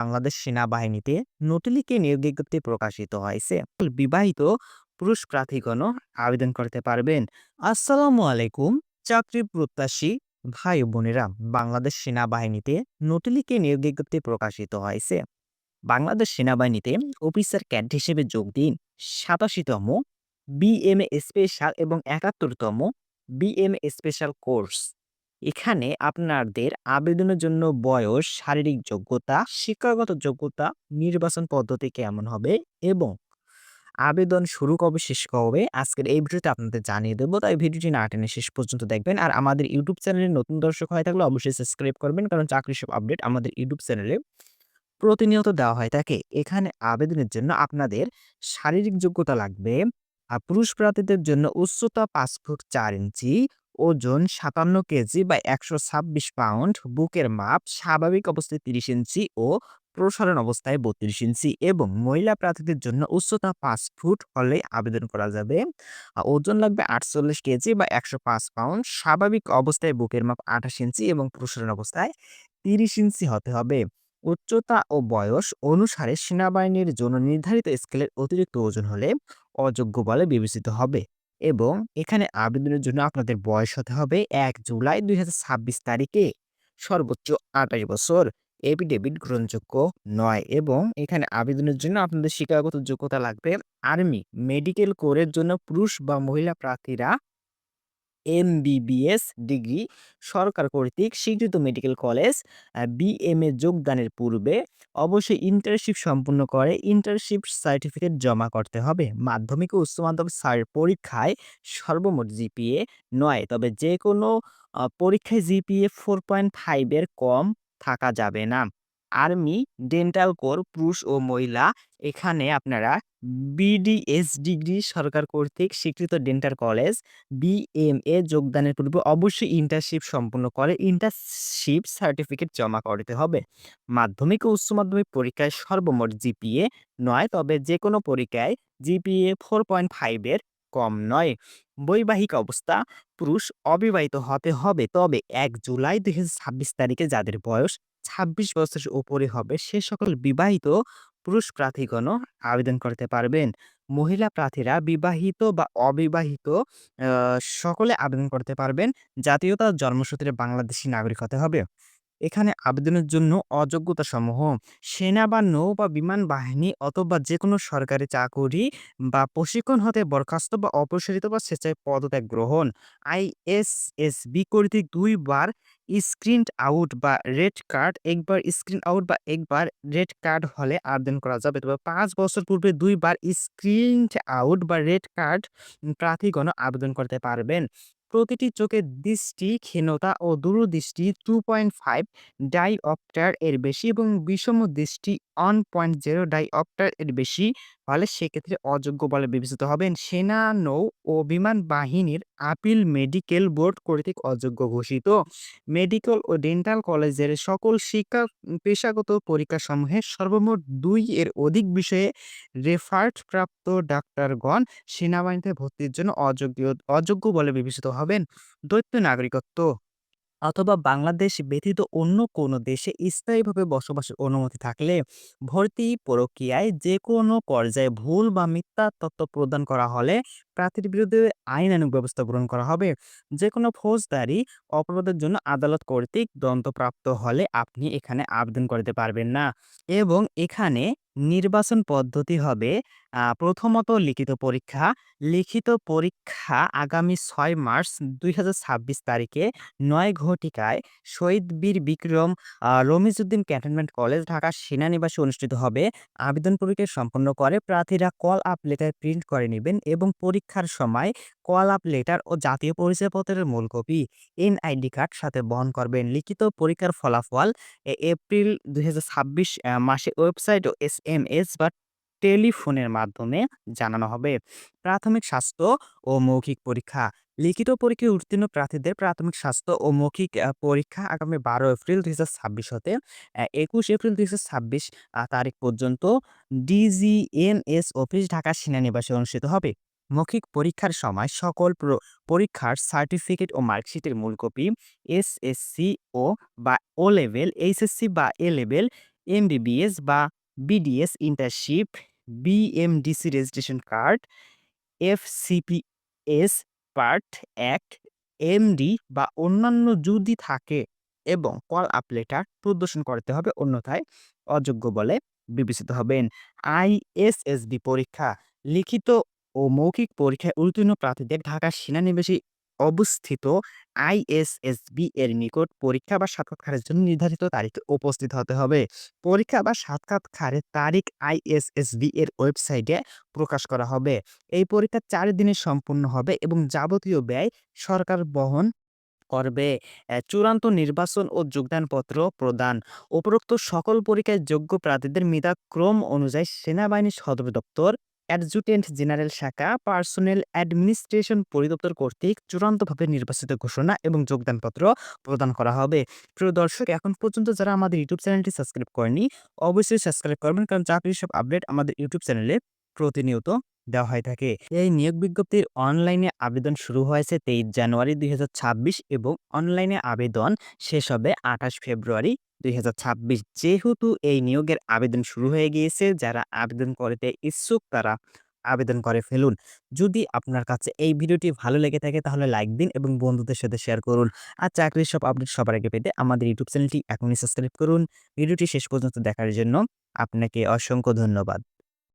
বাংলাদেশ সেনাবাহিনীতে নতুলিকে নিয়োগ বিজ্ঞপ্তি প্রকাশিত হয়েছে। বিবাহিত পুরুষ প্রার্থীগণও আবেদন করতে পারবেন। আসসালামু আলাইকুম, চাকরি প্রত্যাশী ভাই বোনেরা, বাংলাদেশ সেনাবাহিনীতে নতুলিকে নিয়োগ বিজ্ঞপ্তি প্রকাশিত হয়েছে। বাংলাদেশ সেনাবাহিনীতে অফিসার ক্যাডেট হিসেবে যোগ দিন, সাতাশিতম বিএমএ স্পেশাল এবং একাত্তরতম বিএমএ স্পেশাল কোর্স। এখানে আপনাদের আবেদনের জন্য বয়স, শারীরিক যোগ্যতা, শিক্ষাগত যোগ্যতা, নির্বাচন পদ্ধতি কেমন হবে এবং আবেদন শুরু কবে, শেষ কবে, আজকের এই ভিডিওতে আপনাদের জানিয়ে দেবো। তাই ভিডিওটি না টেনে শেষ পর্যন্ত দেখবেন। আর আমাদের ইউটিউব চ্যানেলে নতুন দর্শক হয়ে থাকলে অবশ্যই সাবস্ক্রাইব করবেন, কারণ চাকরি সব আপডেট আমাদের ইউটিউব চ্যানেলে প্রতিনিয়ত দেওয়া হয় থাকে। এখানে আবেদনের জন্য আপনাদের শারীরিক যোগ্যতা লাগবে। আর পুরুষ প্রার্থীদের জন্য উচ্চতা পাঁচ ফুট চার ইঞ্চি ওজন সাতান্ন কেজি বা একশো ছাব্বিশ পাউন্ড, বুকের মাপ স্বাভাবিক অবস্থায় তিরিশ ইঞ্চি ও প্রসারণ অবস্থায় বত্রিশ ইঞ্চি এবং মহিলা প্রার্থীদের জন্য উচ্চতা পাঁচ ফুট হলে আবেদন করা যাবে। ওজন লাগবে আটচল্লিশ কেজি বা একশো পাঁচ পাউন্ড, স্বাভাবিক অবস্থায় বুকের মাপ আঠাশ ইঞ্চি এবং প্রসারণ অবস্থায় তিরিশ ইঞ্চি হতে হবে। উচ্চতা ও বয়স অনুসারে সেনাবাহিনীর জন্য নির্ধারিত স্কেলের অতিরিক্ত ওজন হলে অযোগ্য বলে বিবেচিত হবে। এবং এখানে আবেদনের জন্য আপনাদের বয়স হতে হবে এক জুলাই দুই হাজার ছাব্বিশ তারিখে। সর্বোচ্চ আঠাশ বছর। এপিডেভিট গ্রহণযোগ্য নয় এবং এখানে আবেদনের জন্য আপনাদের শিক্ষাগত যোগ্যতা লাগবে আর্মি মেডিকেল কোরের জন্য পুরুষ বা মহিলা প্রার্থীরা এমবিবিএস ডিগ্রি সরকার কর্তৃক স্বীকৃত মেডিকেল কলেজ বিএমএ যোগদানের পূর্বে অবশ্যই ইন্টার্নশিপ সম্পূর্ণ করে ইন্টার্নশিপ সার্টিফিকেট জমা করতে হবে। মাধ্যমিক ও উচ্চ মাধ্যমিক পরীক্ষায় সর্বমোট জিপিএ নয়, তবে যে কোনো পরীক্ষায় জিপিএ ফোর পয়েন্ট ফাইভের কম থাকা যাবে না। আর্মি ডেন্টাল কোর পুরুষ ও মহিলা, এখানে আপনারা বিডিএস ডিগ্রি সরকার কর্তৃক স্বীকৃত ডেন্টাল কলেজ বিএমএ যোগদানের পূর্বে অবশ্যই ইন্টার্নশিপ সম্পূর্ণ করে ইন্টার্নশিপ সার্টিফিকেট জমা করতে হবে। মাধ্যমিক ও উচ্চ মাধ্যমিক পরীক্ষায় সর্বমোট জিপিএ নয়, তবে যে কোনো পরীক্ষায় জিপিএ ফোর পয়েন্ট ফাইভের কম নয়। বৈবাহিক অবস্থা, পুরুষ অবিবাহিত হতে হবে, তবে এক জুলাই দুই হাজার ছাব্বিশ তারিখে যাদের বয়স ছাব্বিশ বছরের উপরে হবে। সে সকল বিবাহিত পুরুষ প্রার্থীগণও আবেদন করতে পারবেন। মহিলা প্রার্থীরা বিবাহিত বা অবিবাহিত সকলে আবেদন করতে পারবেন। জাতীয়তা জন্মসূত্রে বাংলাদেশি নাগরিক হতে হবে। এখানে আবেদনের জন্য অযোগ্যতা সমূহ সেনা বা নৌ বা বিমান বাহিনী অথবা যে কোনো সরকারি চাকুরি বা প্রশিক্ষণ হতে বরখাস্ত বা অপসারিত বা স্বেচ্ছায় পদত্যাগ গ্রহণ। আইএসএসবি কর্তৃক দুইবার স্ক্রিন আউট বা রেড কার্ড, একবার স্ক্রিন আউট বা একবার রেড কার্ড হলে আবেদন করা যাবে। তবে পাঁচ বছর পূর্বে দুইবার স্ক্রিন আউট বা রেড কার্ড প্রার্থীগণ আবেদন করতে পারবেন। প্রতিটি চোখের দৃষ্টি ক্ষীণতা ও দূরদৃষ্টি টু পয়েন্ট ফাইভ ডাইঅপ্টার এর বেশি এবং বিষম দৃষ্টি ওয়ান পয়েন্ট জিরো ডাইঅপ্টার এর বেশি। হলে সেক্ষেত্রে অযোগ্য বলে বিবেচিত হবেন সেনা, নৌ ও বিমান বাহিনীর আপিল মেডিকেল বোর্ড কর্তৃক অযোগ্য ঘোষিত। মেডিকেল ও ডেন্টাল কলেজের সকল শিক্ষা পেশাগত পরীক্ষাসমূহে সর্বমোট দুই এর অধিক বিষয়ে রেফার্ট প্রাপ্ত ডাক্তারগণ সেনাবাহিনীতে ভর্তির জন্য অযোগ্য অযোগ্য বলে বিবেচিত হবেন। দ্বৈত নাগরিকত্ব অথবা বাংলাদেশ ব্যতীত অন্য কোনো দেশে স্থায়ীভাবে বসবাসের অনুমতি থাকলে ভর্তি প্রক্রিয়ায় যে কোনো পর্যায়ে ভুল বা মিথ্যা তথ্য প্রদান করা হলে প্রার্থীর বিরুদ্ধে আইন আইনানুগ ব্যবস্থা গ্রহণ করা হবে। যে কোনো ফৌজদারি অপরাধের জন্য আদালত কর্তৃক দন্তপ্রাপ্ত হলে আপনি এখানে আবেদন করতে পারবেন না। এবং এখানে নির্বাচন পদ্ধতি হবে প্রথমত লিখিত পরীক্ষা। লিখিত পরীক্ষা আগামী ছয় মার্চ দুই হাজার ছাব্বিশ তারিখে নয় ঘটিকায় শহীদ বীর বিক্রম রমিজউদ্দিন ক্যান্টনমেন্ট কলেজ, ঢাকা সেনানিবাসে অনুষ্ঠিত হবে। আবেদন পরীক্ষা সম্পন্ন করে প্রার্থীরা কল আপ লেটার প্রিন্ট করে নেবেন এবং পরীক্ষার সময় কল আপ লেটার ও জাতীয় পরিচয়পত্রের মূল কপি এনআইডি কার্ড সাথে বহন করবেন। লিখিত পরীক্ষার ফলাফল এপ্রিল দুই মাসে ওয়েবসাইট ও এস এম এস বা টেলিফোনের মাধ্যমে জানানো হবে। প্রাথমিক স্বাস্থ্য ও মৌখিক পরীক্ষা, লিখিত পরীক্ষায় উত্তীর্ণ প্রার্থীদের প্রাথমিক স্বাস্থ্য ও মৌখিক পরীক্ষা আগামী বারো এপ্রিল দুই হাজার ছাব্বিশ হতে একুশ এপ্রিল দুই হাজার ছাব্বিশ তারিখ পর্যন্ত ডিজিএনএস অফিস ঢাকা সেনানিবাসে অনুষ্ঠিত হবে। মৌখিক পরীক্ষার সময় সকল পরীক্ষার সার্টিফিকেট ও মার্কশিটের মূল কপি এসএসসি ও বা ও লেভেল এইচএসসি বা এ লেভেল এমবিবিএস বা BDS internship, BMDC registration card, FCPS part ১, MD বা অন্যান্য যদি থাকে এবং কল আপ লেটার প্রদর্শন করতে হবে অন্যথায় অযোগ্য বলে বিবেচিত হবেন। আইএসএসবি পরীক্ষা লিখিত ও মৌখিক পরীক্ষায় উত্তীর্ণ প্রার্থীদের ঢাকা সেনানিবাসে অবস্থিত আইএসএসবি এর নিকট পরীক্ষা বা সাক্ষাৎকারের জন্য নির্ধারিত তারিখে উপস্থিত হতে হবে। পরীক্ষা বা সাক্ষাৎকারের তারিখ আইএসএসবি এর ওয়েবসাইটে প্রকাশ করা হবে। এই পরীক্ষা চার দিনে সম্পন্ন হবে এবং যাবতীয় ব্যয় সরকার বহন করবে। চূড়ান্ত নির্বাচন ও যোগদানপত্র প্রদান। উপরোক্ত সকল পরীক্ষায় যোগ্য প্রার্থীদের মেধাক্রম অনুযায়ী সেনাবাহিনী সদর দপ্তর, অ্যাডজুট্যান্ট জেনারেল শাখা, পার্সোনেল অ্যাডমিনিস্ট্রেশন পরিদপ্তর কর্তৃক চূড়ান্তভাবে নির্বাচিত ঘোষণা এবং যোগদানপত্র প্রদান করা হবে। প্রিয় দর্শক এখন পর্যন্ত যারা আমাদের ইউটিউব চ্যানেলটি সাবস্ক্রাইব করেনি অবশ্যই সাবস্ক্রাইব করবেন কারণ চাকরির সব আপডেট আমাদের ইউটিউব চ্যানেলে প্রতিনিয়ত দেওয়া হয়ে থাকে। এই নিয়োগ বিজ্ঞপ্তির অনলাইনে আবেদন শুরু হয়েছে ২৩ জানুয়ারি ২০২৬ এবং অনলাইনে আবেদন শেষ হবে ২৮ ফেব্রুয়ারি ২০২৬ যেহেতু এই নিয়োগের আবেদন শুরু হয়ে গিয়েছে, যারা আবেদন করতে ইচ্ছুক তারা আবেদন করে ফেলুন। যদি আপনার কাছে এই ভিডিওটি ভালো লেগে থাকে তাহলে লাইক দিন এবং বন্ধুদের সাথে শেয়ার করুন। আর চাকরির সব আপডেট সবার আগে পেতে আমাদের ইউটিউব চ্যানেলটি এখনই সাবস্ক্রাইব করুন। ভিডিওটি শেষ পর্যন্ত দেখার জন্য আপনাকে অসংখ্য ধন্যবাদ।